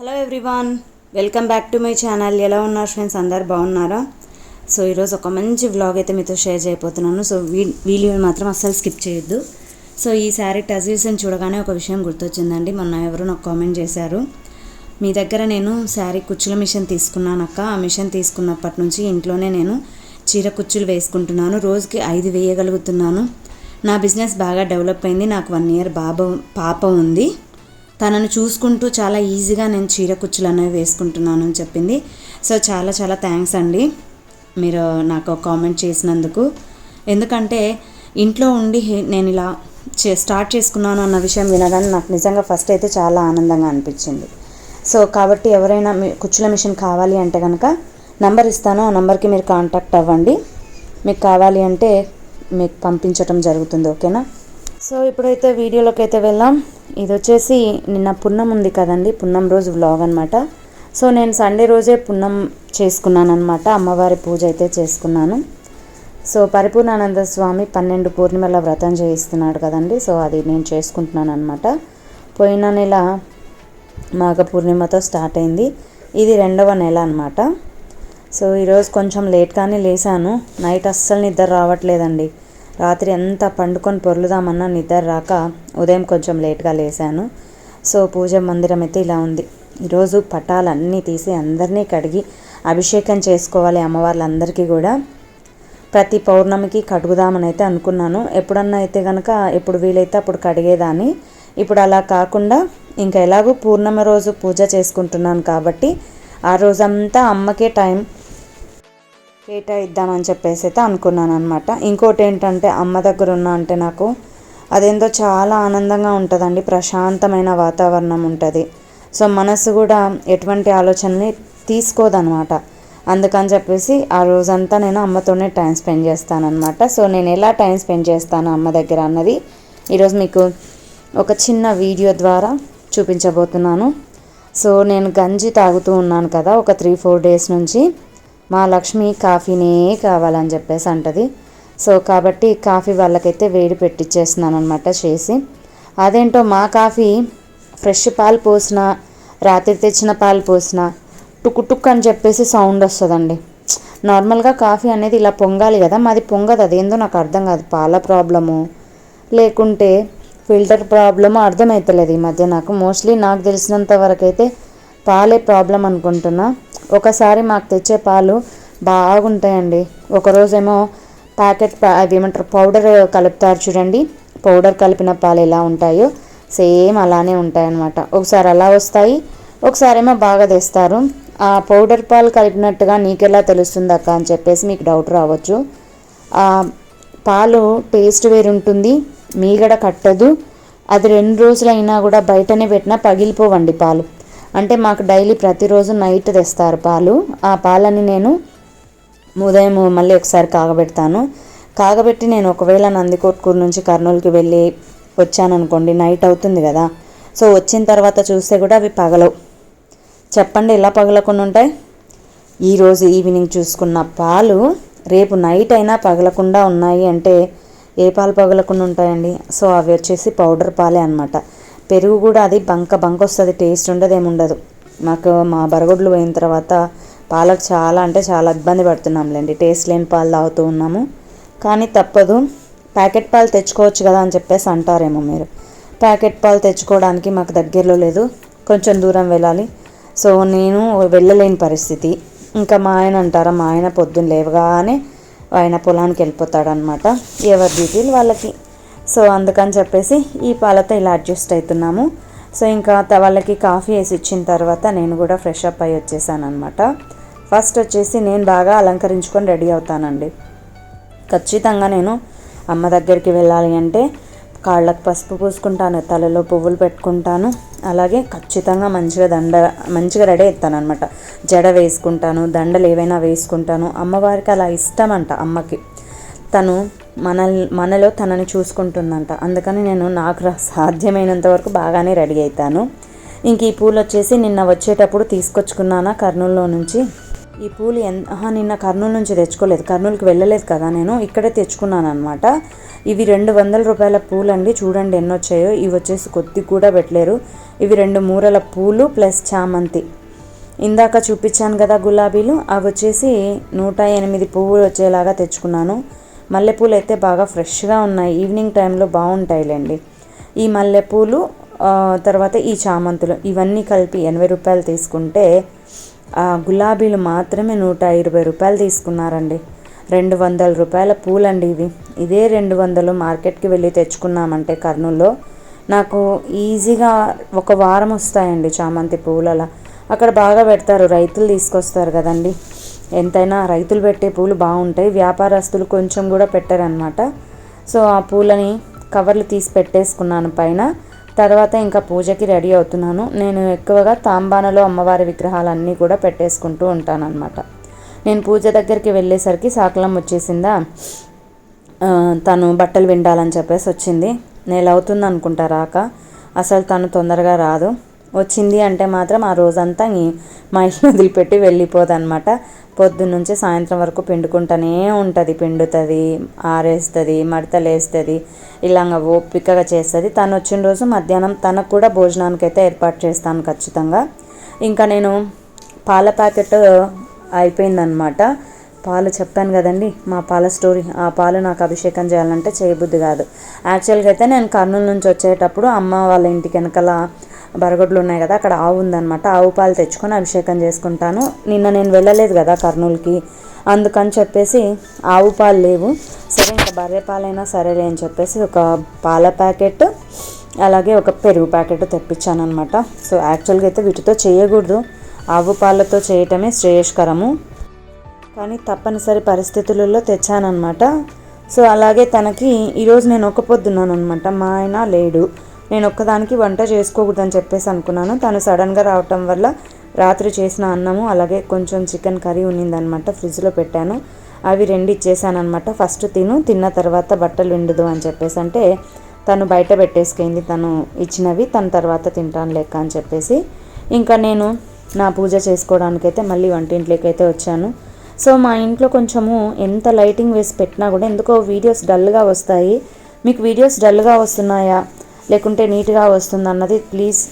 Hello everyone welcome back to my channel ఎలా ఉన్నారు friends అందరు బాగున్నారా? సో ఈరోజు ఒక మంచి వ్లాగ్ అయితే మీతో షేర్ చేయబోతున్నాను. సో వీ వీలు మాత్రం అస్సలు స్కిప్ చేయొద్దు. సో ఈ శారీ టజీస్ని చూడగానే ఒక విషయం గుర్తొచ్చిందండి. మొన్న ఎవరు నాకు కామెంట్ చేశారు. మీ దగ్గర నేను శారీ కుచ్చుల మిషన్ తీసుకున్నానక్క ఆ మిషన్ తీసుకున్నప్పటి నుంచి ఇంట్లోనే నేను చీర కుచ్చులు వేసుకుంటున్నాను. రోజుకి ఐదు వేయగలుగుతున్నాను. నా బిజినెస్ బాగా డెవలప్ అయింది. నాకు వన్ ఇయర్ బాబ పాప ఉంది. తనను చూసుకుంటూ చాలా ఈజీగా నేను చీర కుచ్చులు అనేవి వేసుకుంటున్నాను అని చెప్పింది. సో చాలా చాలా థ్యాంక్స్ అండి. మీరు నాకు కామెంట్ చేసినందుకు. ఎందుకంటే ఇంట్లో ఉండి నేను ఇలా చే స్టార్ట్ చేసుకున్నాను అన్న విషయం వినగానే నాకు నిజంగా ఫస్ట్ అయితే చాలా ఆనందంగా అనిపించింది. సో కాబట్టి ఎవరైనా మీ కుచ్చుల మిషన్ కావాలి అంటే కనుక నంబర్ ఇస్తాను. ఆ నెంబర్కి మీరు కాంటాక్ట్ అవ్వండి. మీకు కావాలి అంటే మీకు పంపించటం జరుగుతుంది ఓకేనా? సో ఇప్పుడైతే వీడియోలోకి అయితే వెళ్ళాం ఇది వచ్చేసి నిన్న పున్నం ఉంది కదండి పున్నం రోజు వ్లాగ్ అనమాట సో నేను సండే రోజే పున్నం చేసుకున్నాను అనమాట అమ్మవారి పూజ అయితే చేసుకున్నాను. సో పరిపూర్ణానంద స్వామి పన్నెండు పూర్ణిమల వ్రతం చేయిస్తున్నాడు కదండి సో అది నేను చేసుకుంటున్నాను అనమాట పోయిన నెల మాఘ పూర్ణిమతో స్టార్ట్ అయింది ఇది రెండవ నెల అనమాట సో ఈరోజు కొంచెం లేట్గానే లేసాను నైట్ అస్సలు నిద్ర రావట్లేదండి. రాత్రి అంతా పండుకొని పొర్లుదామన్నా నిద్ర రాక ఉదయం కొంచెం లేట్గా లేసాను సో పూజ మందిరం అయితే ఇలా ఉంది. ఈరోజు పటాలన్నీ తీసి అందరినీ కడిగి అభిషేకం చేసుకోవాలి అమ్మవార్లందరికీ కూడా. ప్రతి పౌర్ణమికి కడుగుదామని అయితే అనుకున్నాను. ఎప్పుడన్నా అయితే కనుక ఎప్పుడు వీలైతే అప్పుడు కడిగేదాన్ని. ఇప్పుడు అలా కాకుండా ఇంకా ఎలాగో పూర్ణిమ రోజు పూజ చేసుకుంటున్నాను కాబట్టి ఆ రోజంతా అమ్మకే టైం. కేటాయిద్దామని చెప్పేసి అయితే అనుకున్నాను అనమాట ఇంకోటి ఏంటంటే అమ్మ దగ్గర ఉన్నా అంటే నాకు అదేందో చాలా ఆనందంగా ఉంటుందండి. ప్రశాంతమైన వాతావరణం ఉంటుంది. సో మనసు కూడా ఎటువంటి ఆలోచనని తీసుకోదనమాట అందుకని చెప్పేసి ఆ రోజంతా నేను అమ్మతోనే టైం స్పెండ్ చేస్తానన్నమాట. సో నేను ఎలా టైం స్పెండ్ చేస్తాను అమ్మ దగ్గర అన్నది ఈరోజు మీకు ఒక చిన్న వీడియో ద్వారా చూపించబోతున్నాను. సో నేను గంజి తాగుతూ ఉన్నాను కదా ఒక త్రీ ఫోర్ డేస్ నుంచి. మా లక్ష్మి కాఫీనే కావాలని చెప్పేసి అంటది. సో కాబట్టి కాఫీ వాళ్ళకైతే వేడి పెట్టిచ్చేస్తున్నాను అనమాట చేసి. అదేంటో మా కాఫీ ఫ్రెష్ పాలు పోసిన రాత్రి తెచ్చిన పాలు పోసిన టుక్ టుక్ అని చెప్పేసి సౌండ్ వస్తుందండి. నార్మల్గా కాఫీ అనేది ఇలా పొంగాలి కదా మాది పొంగదు అదేందో నాకు అర్థం కాదు. పాల ప్రాబ్లము లేకుంటే ఫిల్టర్ ప్రాబ్లము అర్థమవుతలేదు ఈ మధ్య నాకు. మోస్ట్లీ నాకు తెలిసినంత వరకు అయితే పాలే ప్రాబ్లం అనుకుంటున్నా. ఒకసారి మాకు తెచ్చే పాలు బాగుంటాయండి. ఒకరోజేమో ప్యాకెట్ పా- అది ఏమంటారు పౌడర్ కలుపుతారు చూడండి. పౌడర్ కలిపిన పాలు ఎలా ఉంటాయో సేమ్ అలానే ఉంటాయన్నమాట. ఒకసారి అలా వస్తాయి. ఒకసారేమో బాగా తెస్తారు. ఆ పౌడర్ పాలు కలిపినట్టుగా నీకెలా తెలుస్తుంది అక్క అని చెప్పేసి మీకు డౌట్ రావచ్చు. ఆ పాలు టేస్ట్ వేరుంటుంది. మీగడ కట్టదు. అది రెండు రోజులైనా కూడా బయటనే పెట్టినా పగిలిపోవండి పాలు. అంటే మాకు డైలీ ప్రతిరోజు నైట్ తెస్తారు పాలు. ఆ పాలని నేను ఉదయం మళ్ళీ ఒకసారి కాగబెడతాను. కాగబెట్టి నేను ఒకవేళ నందికొట్కూరు నుంచి కర్నూలుకి వెళ్ళి వచ్చాననుకోండి నైట్ అవుతుంది కదా. సో వచ్చిన తర్వాత చూస్తే కూడా అవి పగలవు. చెప్పండి ఎలా పగలకుండా ఉంటాయి? ఈరోజు ఈవినింగ్ చూసుకున్న పాలు రేపు నైట్ అయినా పగలకుండా ఉన్నాయి అంటే ఏ పాలు పగలకుండా ఉంటాయండి? సో అవి వచ్చేసి పౌడర్ పాలే అనమాట పెరుగు కూడా అది బంక బంక వస్తుంది టేస్ట్ ఉండదు ఏముండదు. మాకు మా బరగొడ్లు పోయిన తర్వాత పాలకు చాలా అంటే చాలా ఇబ్బంది పడుతున్నాంలేండి. టేస్ట్ లేని పాలు తాగుతూ ఉన్నాము. కానీ తప్పదు. ప్యాకెట్ పాలు తెచ్చుకోవచ్చు కదా అని చెప్పేసి అంటారేమో మీరు. ప్యాకెట్ పాలు తెచ్చుకోవడానికి మాకు దగ్గరలో లేదు. కొంచెం దూరం వెళ్ళాలి. సో నేను వెళ్ళలేని పరిస్థితి. ఇంకా మా ఆయన అంటారా మా ఆయన పొద్దున్న లేవగానే ఆయన పొలానికి వెళ్ళిపోతాడనమాట ఎవరి డ్యూటీలు వాళ్ళకి. సో అందుకని చెప్పేసి ఈ పాలతో ఇలా అడ్జస్ట్ అవుతున్నాము సో ఇంకా వాళ్ళకి కాఫీ వేసి ఇచ్చిన తర్వాత నేను కూడా ఫ్రెష్ అప్ అయ్యి వచ్చేసాను అనమాట ఫస్ట్ వచ్చేసి నేను బాగా అలంకరించుకొని రెడీ అవుతానండి. ఖచ్చితంగా నేను అమ్మ దగ్గరికి వెళ్ళాలి అంటే కాళ్ళకు పసుపు పూసుకుంటాను తలలో పువ్వులు పెట్టుకుంటాను. అలాగే ఖచ్చితంగా మంచిగా దండ మంచిగా రెడీ అవుతాను అనమాట జడ వేసుకుంటాను దండలు ఏవైనా వేసుకుంటాను. అమ్మవారికి అలా ఇష్టం అంట అమ్మకి. తను మన మనలో తనని చూసుకుంటుందంట. అందుకని నేను నాకు సాధ్యమైనంత వరకు బాగానే రెడీ అవుతాను ఇంక ఈ పూలు వచ్చేసి నిన్న వచ్చేటప్పుడు తీసుకొచ్చుకున్నానా కర్నూలులో నుంచి. ఈ పూలు ఎన్ నిన్న కర్నూలు నుంచి తెచ్చుకోలేదు. కర్నూలుకి వెళ్ళలేదు కదా నేను. ఇక్కడే తెచ్చుకున్నాను అనమాట ఇవి రెండు వందల రూపాయల పూలు అండి చూడండి ఎన్ని వచ్చాయో ఇవి వచ్చేసి కొద్ది కూడా పెట్టలేరు. ఇవి రెండు మూరల పూలు ప్లస్ చామంతి. ఇందాక చూపించాను కదా గులాబీలు. అవి వచ్చేసి నూట ఎనిమిది పువ్వులు వచ్చేలాగా తెచ్చుకున్నాను. మల్లెపూలు అయితే బాగా ఫ్రెష్గా ఉన్నాయి. ఈవినింగ్ టైంలో బాగుంటాయిలేండి. ఈ మల్లెపూలు తర్వాత ఈ చామంతులు ఇవన్నీ కలిపి ఎనభై రూపాయలు తీసుకుంటే గులాబీలు మాత్రమే నూట ఇరవై రూపాయలు తీసుకున్నారండి. రెండు వందల రూపాయల పూలండి ఇవి. ఇదే రెండు వందలు మార్కెట్కి వెళ్ళి తెచ్చుకున్నామంటే కర్నూల్లో. నాకు ఈజీగా ఒక వారం వస్తాయండి చామంతి పూలలా. అక్కడ బాగా పెడతారు. రైతులు తీసుకొస్తారు కదండి. ఎంతైనా రైతులు పెట్టే పూలు బాగుంటాయి. వ్యాపారస్తులు కొంచెం కూడా పెట్టారనమాట సో ఆ పూలని కవర్లు తీసి పెట్టేసుకున్నాను పైన. తర్వాత ఇంకా పూజకి రెడీ అవుతున్నాను. నేను ఎక్కువగా తాంబానలో అమ్మవారి విగ్రహాలన్నీ కూడా పెట్టేసుకుంటూ ఉంటాను అనమాట నేను పూజ దగ్గరికి వెళ్ళేసరికి సాకలం వచ్చేసిందా? తను బట్టలు విండాలని చెప్పేసి వచ్చింది. నేను అవుతుంది అనుకుంటా రాక. అసలు తను తొందరగా రాదు. వచ్చింది అంటే మాత్రం ఆ రోజంతా మా ఇంట్లో వదిలిపెట్టి వెళ్ళిపోదనమాట పొద్దున్నుంచి సాయంత్రం వరకు పిండుకుంటూనే ఉంటుంది. పిండుతుంది ఆరేస్తుంది మడతలు వేస్తుంది ఇలాగ ఓపికగా చేస్తుంది. తను వచ్చిన రోజు మధ్యాహ్నం తనకు కూడా భోజనానికి అయితే ఏర్పాటు చేస్తాను ఖచ్చితంగా. ఇంకా నేను పాల ప్యాకెట్ అయిపోయిందనమాట పాలు చెప్పాను కదండి మా పాల స్టోరీ. ఆ పాలు నాకు అభిషేకం చేయాలంటే చేయబుద్ధి కాదు. యాక్చువల్గా అయితే నేను కర్నూలు నుంచి వచ్చేటప్పుడు అమ్మ వాళ్ళ ఇంటికి వెనకాల బరగొడ్లు ఉన్నాయి కదా అక్కడ ఆవు ఉందనమాట ఆవు పాలు తెచ్చుకొని అభిషేకం చేసుకుంటాను. నిన్న నేను వెళ్ళలేదు కదా కర్నూలుకి. అందుకని చెప్పేసి ఆవు పాలు లేవు. సరే ఇంకా బర్రె పాలైనా సరేలే అని చెప్పేసి ఒక పాల ప్యాకెట్ అలాగే ఒక పెరుగు ప్యాకెట్ తెప్పించాను అనమాట సో యాక్చువల్గా అయితే వీటితో చేయకూడదు. ఆవు పాలతో చేయటమే శ్రేయస్కరము. కానీ తప్పనిసరి పరిస్థితులలో తెచ్చానమాట సో అలాగే తనకి ఈరోజు నేను ఒక పొద్దున్నాను అనమాట మా ఆయన లేడు. నేను ఒక్కదానికి వంట చేసుకోకూడదని చెప్పేసి అనుకున్నాను. తను సడన్గా రావటం వల్ల రాత్రి చేసిన అన్నము అలాగే కొంచెం చికెన్ కర్రీ ఉన్నిందనమాట ఫ్రిడ్జ్లో పెట్టాను. అవి రెండు ఇచ్చేసానమాట ఫస్ట్ తిను తిన్న తర్వాత బట్టలు విండదు అని చెప్పేసి అంటే తను బయట పెట్టేసుకుంది. తను ఇచ్చినవి తన తర్వాత తింటాను లెక్క అని చెప్పేసి. ఇంకా నేను నా పూజ చేసుకోవడానికైతే మళ్ళీ వంటింట్లోకి అయితే వచ్చాను. సో మా ఇంట్లో కొంచెము ఎంత లైటింగ్ వేసి పెట్టినా కూడా ఎందుకో వీడియోస్ డల్గా వస్తాయి. మీకు వీడియోస్ డల్గా వస్తున్నాయా? లేకుంటే నీట్గా వస్తుంది అన్నది ప్లీజ్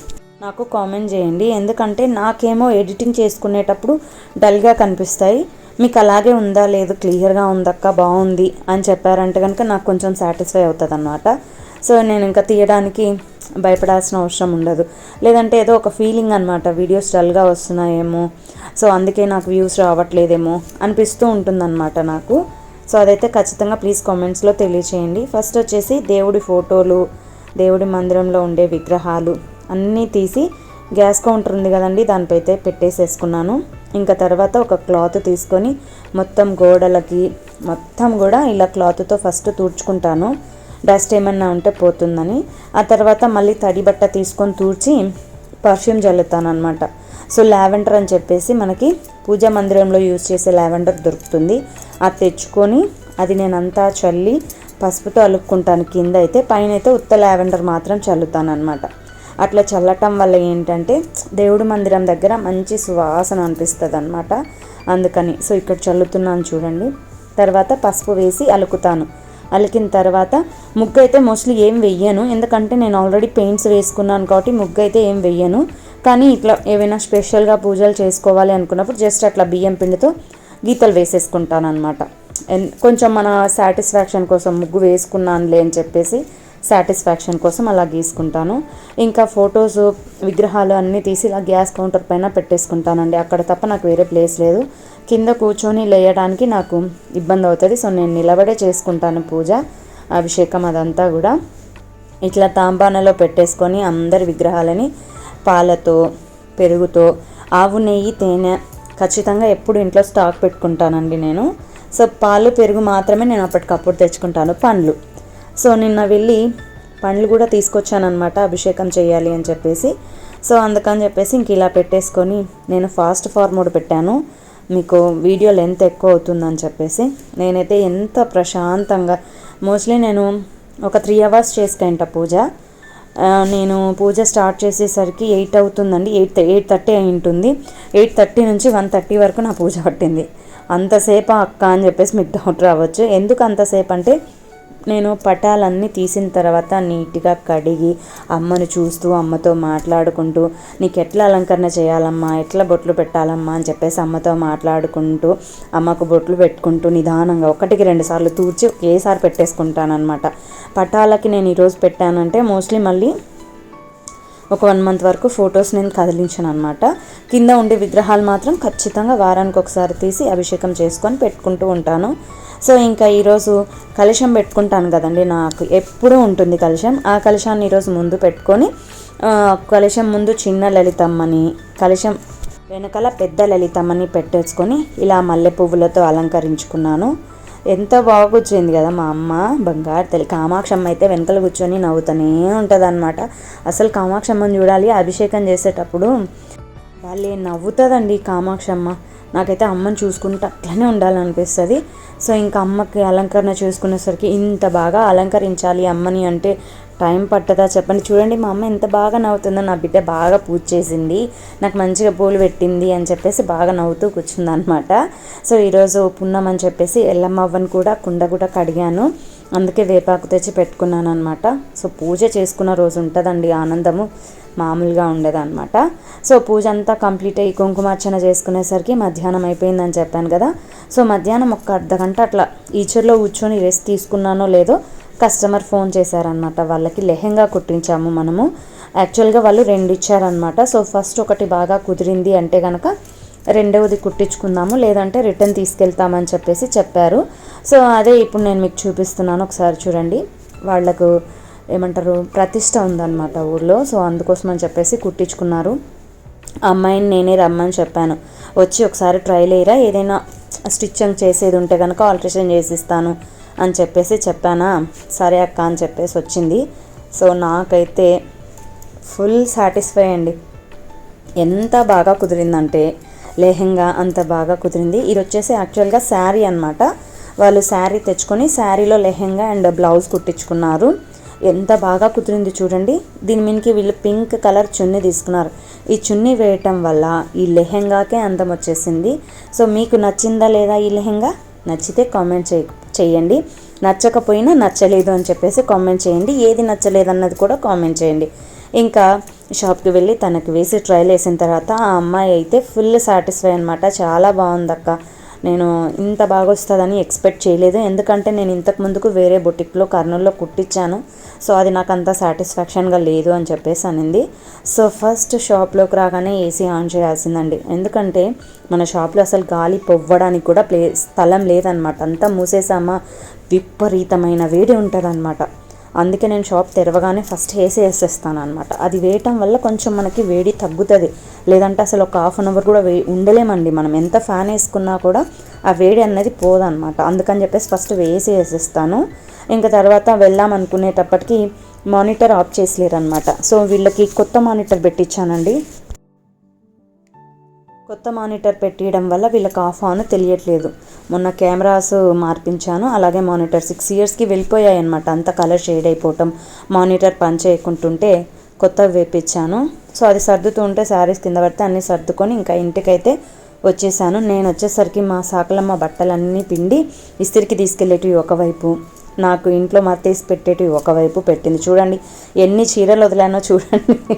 నాకు కామెంట్ చేయండి. ఎందుకంటే నాకేమో ఎడిటింగ్ చేసుకునేటప్పుడు డల్గా కనిపిస్తాయి. మీకు అలాగే ఉందా లేదు క్లియర్గా ఉందక్క బాగుంది అని చెప్పారంటే కనుక నాకు కొంచెం సాటిస్ఫై అవుతుంది అనమాట సో నేను ఇంకా తీయడానికి భయపడాల్సిన అవసరం ఉండదు. లేదంటే ఏదో ఒక ఫీలింగ్ అనమాట వీడియోస్ డల్గా వస్తున్నాయేమో సో అందుకే నాకు వ్యూస్ రావట్లేదేమో అనిపిస్తూ ఉంటుందన్నమాట నాకు. సో అదైతే ఖచ్చితంగా ప్లీజ్ కామెంట్స్లో తెలియచేయండి. ఫస్ట్ వచ్చేసి దేవుడి ఫోటోలు దేవుడి మందిరంలో ఉండే విగ్రహాలు అన్నీ తీసి గ్యాస్ కౌంటర్ ఉంది కదండి దానిపై అయితే పెట్టేసేసుకున్నాను. ఇంకా తర్వాత ఒక క్లాత్ తీసుకొని మొత్తం గోడలకి మొత్తం కూడా ఇలా క్లాత్తో ఫస్ట్ తూడ్చుకుంటాను. డస్ట్ ఏమన్నా ఉంటే పోతుందని. ఆ తర్వాత మళ్ళీ తడి బట్ట తీసుకొని తూడ్చి పర్ఫ్యూమ్ జల్లుతాను అనమాట సో లావెండర్ అని చెప్పేసి మనకి పూజా మందిరంలో యూజ్ చేసే లావెండర్ దొరుకుతుంది. అది తెచ్చుకొని అది నేను అంతా చల్లి పసుపుతో అలుక్కుంటాను. కింద అయితే పైన అయితే ఉత్త లావెండర్ మాత్రం చల్లుతాను అనమాట అట్లా చల్లటం వల్ల ఏంటంటే దేవుడి మందిరం దగ్గర మంచి సువాసన అనిపిస్తుంది అనమాట అందుకని సో ఇక్కడ చల్లుతున్నాను చూడండి. తర్వాత పసుపు వేసి అలుకుతాను. అలికిన తర్వాత ముగ్గు అయితే మోస్ట్లీ ఏం వెయ్యను. ఎందుకంటే నేను ఆల్రెడీ పెయింట్స్ వేసుకున్నాను కాబట్టి ముగ్గు అయితే ఏం వెయ్యను. కానీ ఇట్లా ఏవైనా స్పెషల్గా పూజలు చేసుకోవాలి అనుకున్నప్పుడు జస్ట్ అట్లా బియ్యం పిండితో గీతలు వేసేసుకుంటాను అనమాట కొంచెం మన సాటిస్ఫాక్షన్ కోసం ముగ్గు వేసుకున్నానులే అని చెప్పేసి సాటిస్ఫాక్షన్ కోసం అలా గీసుకుంటాను. ఇంకా ఫొటోస్ విగ్రహాలు అన్నీ తీసి ఇలా గ్యాస్ కౌంటర్ పైన పెట్టేసుకుంటానండి. అక్కడ తప్ప నాకు వేరే ప్లేస్ లేదు. కింద కూర్చొని లేయడానికి నాకు ఇబ్బంది అవుతుంది. సో నేను నిలబడే చేసుకుంటాను పూజ అభిషేకం అదంతా కూడా. ఇట్లా తాంబానలో పెట్టేసుకొని అందరి విగ్రహాలని పాలతో పెరుగుతో ఆవు నెయ్యి తేనె ఖచ్చితంగా ఎప్పుడు ఇంట్లో స్టాక్ పెట్టుకుంటానండి నేను. సో పాలు పెరుగు మాత్రమే నేను అప్పటికప్పుడు తెచ్చుకుంటాను పండ్లు. సో నిన్న వెళ్ళి పండ్లు కూడా తీసుకొచ్చానమాట అభిషేకం చేయాలి అని చెప్పేసి. సో అందుకని చెప్పేసి ఇంక ఇలా పెట్టేసుకొని నేను ఫాస్ట్ ఫార్మోడ్ పెట్టాను. మీకు వీడియో లెంత్ ఎక్కువ అవుతుందని చెప్పేసి. నేనైతే ఎంత ప్రశాంతంగా మోస్ట్లీ నేను ఒక త్రీ అవర్స్ చేసుకుంటా పూజ. నేను పూజ స్టార్ట్ చేసేసరికి ఎయిట్ అవుతుందండి ఎయిట్ ఎయిట్ థర్టీ అయి ఉంటుంది. ఎయిట్ థర్టీ నుంచి వన్ థర్టీ వరకు నా పూజ పట్టింది. అంతసేపు అక్క అని చెప్పేసి మీకు డౌట్ రావచ్చు. ఎందుకు అంతసేపు అంటే నేను పటాలన్నీ తీసిన తర్వాత నీట్గా కడిగి అమ్మను చూస్తూ అమ్మతో మాట్లాడుకుంటూ నీకు ఎట్లా అలంకరణ చేయాలమ్మా? ఎట్లా బొట్లు పెట్టాలమ్మా? అని చెప్పేసి అమ్మతో మాట్లాడుకుంటూ అమ్మకు బొట్లు పెట్టుకుంటూ నిదానంగా ఒకటికి రెండు సార్లు తూర్చి ఒకేసారి పెట్టేసుకుంటానమాట పటాలకి నేను ఈరోజు పెట్టానంటే మోస్ట్లీ మళ్ళీ ఒక వన్ మంత్ వరకు ఫొటోస్ నేను కదిలించాను అనమాట కింద ఉండే విగ్రహాలు మాత్రం ఖచ్చితంగా వారానికి ఒకసారి తీసి అభిషేకం చేసుకొని పెట్టుకుంటూ ఉంటాను. సో ఇంకా ఈరోజు కలశం పెట్టుకుంటాను కదండి నాకు. ఎప్పుడూ ఉంటుంది కలశం. ఆ కలశాన్ని ఈరోజు ముందు పెట్టుకొని కలశం ముందు చిన్న లలితమ్మని కలశం వెనకాల పెద్ద లలితమ్మని పెట్టేసుకొని ఇలా మల్లె పువ్వులతో అలంకరించుకున్నాను. ఎంత బాగా కూర్చుంది కదా మా అమ్మ. బంగారు తల్లి. కామాక్షమ్మ అయితే వెనకలు కూర్చొని నవ్వుతూనే ఉంటుంది అనమాట అసలు కామాక్షమ్మని చూడాలి అభిషేకం చేసేటప్పుడు. వాళ్ళు నవ్వుతుందండి కామాక్షమ్మ. నాకైతే అమ్మని చూసుకుంటూ అట్లనే ఉండాలనిపిస్తుంది. సో ఇంకా అమ్మకి అలంకరణ చేసుకునేసరికి ఇంత బాగా అలంకరించాలి అమ్మని అంటే టైం పట్టదా చెప్పండి. చూడండి మా అమ్మ ఎంత బాగా నవ్వుతుందో. నా బిడ్డ బాగా పూజ చేసింది. నాకు మంచిగా పూలు పెట్టింది అని చెప్పేసి బాగా నవ్వుతూ కూర్చుందనమాట సో ఈరోజు పున్నం అని చెప్పేసి ఎల్లమ్మవ్వని కూడా కుండ కూడా కడిగాను. అందుకే వేపాకు తెచ్చి పెట్టుకున్నాను అనమాట సో పూజ చేసుకున్న రోజు ఉంటుందండి ఆనందము. మామూలుగా ఉండదన్నమాట. సో పూజ అంతా కంప్లీట్ అయ్యి కుంకుమార్చన చేసుకునేసరికి మధ్యాహ్నం అయిపోయిందని చెప్పాను కదా. సో మధ్యాహ్నం ఒక అర్ధ గంట అట్లా ఈచర్లో కూర్చొని రెస్ట్ తీసుకున్నానో లేదో కస్టమర్ ఫోన్ చేశారనమాట వాళ్ళకి లెహెంగా కుట్టించాము మనము. యాక్చువల్గా వాళ్ళు రెండు ఇచ్చారనమాట సో ఫస్ట్ ఒకటి బాగా కుదిరింది అంటే కనుక రెండవది కుట్టించుకుందాము లేదంటే రిటర్న్ తీసుకెళ్తామని చెప్పేసి చెప్పారు. సో అదే ఇప్పుడు నేను మీకు చూపిస్తున్నాను ఒకసారి చూడండి. వాళ్ళకు ఏమంటారు ప్రతిష్ట ఉందన్నమాట ఊర్లో. సో అందుకోసం అని చెప్పేసి కుట్టించుకున్నారు. అమ్మాయిని నేనే రమ్మని చెప్పాను. వచ్చి ఒకసారి ట్రైల్ అయ్యరా ఏదైనా స్టిచ్చింగ్ చేసేది ఉంటే కనుక ఆల్ట్రేషన్ చేసిస్తాను అని చెప్పేసి చెప్పానా? సరే అక్క అని చెప్పేసి వచ్చింది. సో నాకైతే ఫుల్ సాటిస్ఫై అండి. ఎంత బాగా కుదిరిందంటే లెహెంగా అంత బాగా కుదిరింది. ఇది వచ్చేసి యాక్చువల్గా శారీ అనమాట వాళ్ళు శారీ తెచ్చుకొని శారీలో లెహెంగా అండ్ బ్లౌజ్ కుట్టించుకున్నారు. ఎంత బాగా కుదిరింది చూడండి. దీని మీదకి వీళ్ళు పింక్ కలర్ చున్నీ తీసుకున్నారు. ఈ చున్నీ వేయటం వల్ల ఈ లెహెంగాకే అందం వచ్చేసింది. సో మీకు నచ్చిందా లేదా ఈ లెహెంగా? నచ్చితే కామెంట్ చేయ చేయండి. నచ్చకపోయినా నచ్చలేదు అని చెప్పేసి కామెంట్ చేయండి. ఏది నచ్చలేదు అన్నది కూడా కామెంట్ చేయండి. ఇంకా షాప్కి వెళ్ళి తనకి వేసి ట్రయల్ వేసిన తర్వాత ఆ అమ్మాయి అయితే ఫుల్ సాటిస్ఫై అనమాట చాలా బాగుంది అక్క నేను ఇంత బాగా వస్తుందని ఎక్స్పెక్ట్ చేయలేదు. ఎందుకంటే నేను ఇంతకు ముందుకు వేరే బొటిక్లో కర్నూల్లో కుట్టించాను సో అది నాకు అంత సాటిస్ఫాక్షన్గా లేదు అని చెప్పేసి అనింది. సో ఫస్ట్ షాప్లోకి రాగానే ఏసీ ఆన్ చేయాల్సిందండి. ఎందుకంటే మన షాప్లో అసలు గాలి పొవ్వడానికి కూడా ప్లే స్థలం లేదనమాట అంతా మూసేసామా? విపరీతమైన వేడి ఉంటుంది అనమాట అందుకే నేను షాప్ తెరవగానే ఫస్ట్ వేసి వేసేస్తాను అనమాట అది వేయటం వల్ల కొంచెం మనకి వేడి తగ్గుతుంది. లేదంటే అసలు ఒక హాఫ్ అన్ అవర్ కూడా వే ఉండలేమండి మనం. ఎంత ఫ్యాన్ వేసుకున్నా కూడా ఆ వేడి అనేది పోదనమాట అందుకని చెప్పేసి ఫస్ట్ వేసి వేసేస్తాను ఇంకా తర్వాత వెళ్దాం అనుకునేటప్పటికి మానిటర్ ఆఫ్ చేసలేరనమాట సో వీళ్ళకి కొత్త మానిటర్ పెట్టించానండి. కొత్త మానిటర్ పెట్టియడం వల్ల వీళ్ళకి ఆఫ్ ఆన్ తెలియట్లేదు. మొన్న కెమెరాస్ మార్పించాను. అలాగే మానిటర్ సిక్స్ ఇయర్స్కి వెళ్ళిపోయాయి అనమాట అంత కలర్ షేడ్ అయిపోవటం మానిటర్ పని చేయకుంటుంటే కొత్తవి వేపించాను సో అది సర్దుతూ ఉంటే శారీస్ కింద పడితే అన్నీ సర్దుకొని ఇంకా ఇంటికైతే వచ్చేసాను. నేను వచ్చేసరికి మా సాకలమ్మ బట్టలన్నీ పిండి ఇస్త్రికి తీసుకెళ్ళేటివి ఒకవైపు నాకు ఇంట్లో మత్తేసి పెట్టేటివి ఒకవైపు పెట్టింది. చూడండి ఎన్ని చీరలు వదిలానో చూడండి.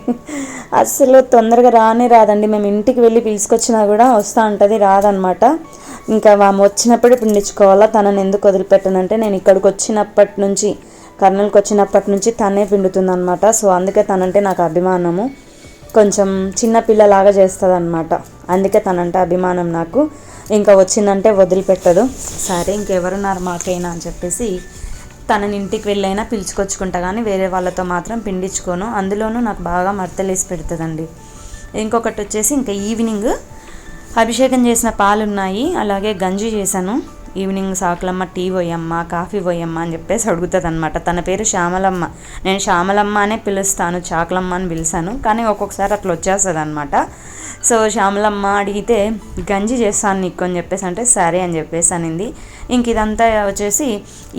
అసలు తొందరగా రానే రాదండి. మేము ఇంటికి వెళ్ళి పిలుచుకొచ్చినా కూడా వస్తూ ఉంటుంది రాదనమాట. ఇంకా ఆమె వచ్చినప్పుడే పిండించుకోవాలా? తనని ఎందుకు వదిలిపెట్టనంటే నేను ఇక్కడికి వచ్చినప్పటి నుంచి కర్నూలుకి వచ్చినప్పటి నుంచి తనే పిండుతుందనమాట. సో అందుకే తనంటే నాకు అభిమానము. కొంచెం చిన్నపిల్లలాగా చేస్తుంది అనమాట అందుకే తనంటే అభిమానం నాకు. ఇంకా వచ్చిందంటే వదిలిపెట్టదు. సరే ఇంకెవరున్నారు మాకైనా అని చెప్పేసి తనని ఇంటికి వెళ్ళైనా పిలుచుకొచ్చుకుంటా కానీ వేరే వాళ్ళతో మాత్రం పిండించుకోను అందులోనూ నాకు బాగా మర్తలేసి పెడుతుందండి. ఇంకొకటి వచ్చేసి ఇంకా ఈవినింగ్ అభిషేకం చేసిన పాలు ఉన్నాయి అలాగే గంజి చేశాను. ఈవినింగ్ సాకులమ్మ టీ పోయమ్మ కాఫీ పోయమ్మ అని చెప్పేసి అడుగుతుంది అనమాట తన పేరు శ్యామలమ్మ. నేను శ్యామలమ్మ అనే పిలుస్తాను చాకులమ్మ అని పిలిచాను కానీ ఒక్కొక్కసారి అట్లా వచ్చేస్తుంది అనమాట సో శ్యామలమ్మ అడిగితే గంజి చేస్తాను నీకు అని చెప్పేసి అంటే సరే అని చెప్పేసి అనింది. ఇంక ఇదంతా వచ్చేసి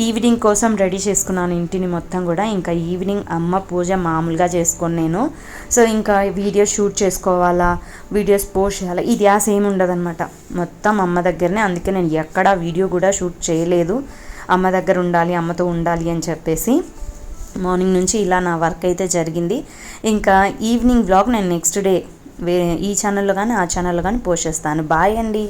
ఈవినింగ్ కోసం రెడీ చేసుకున్నాను ఇంటిని మొత్తం కూడా. ఇంకా ఈవినింగ్ అమ్మ పూజ మామూలుగా చేసుకొని నేను. సో ఇంకా వీడియో షూట్ చేసుకోవాలా వీడియోస్ పోస్ట్ చేయాలా ఇది ఆ ఏమి ఉండదన్నమాట. మొత్తం అమ్మ దగ్గరనే అందుకే నేను ఎక్కడా వీడియో కూడా షూట్ చేయలేదు. అమ్మ దగ్గర ఉండాలి అమ్మతో ఉండాలి అని చెప్పేసి మార్నింగ్ నుంచి ఇలా నా వర్క్ అయితే జరిగింది. ఇంకా ఈవినింగ్ బ్లాగ్ నేను నెక్స్ట్ డే వే ఈ ఛానల్లో కానీ ఆ ఛానల్లో కానీ పోస్ట్ చేస్తాను. బాయ్ అండి.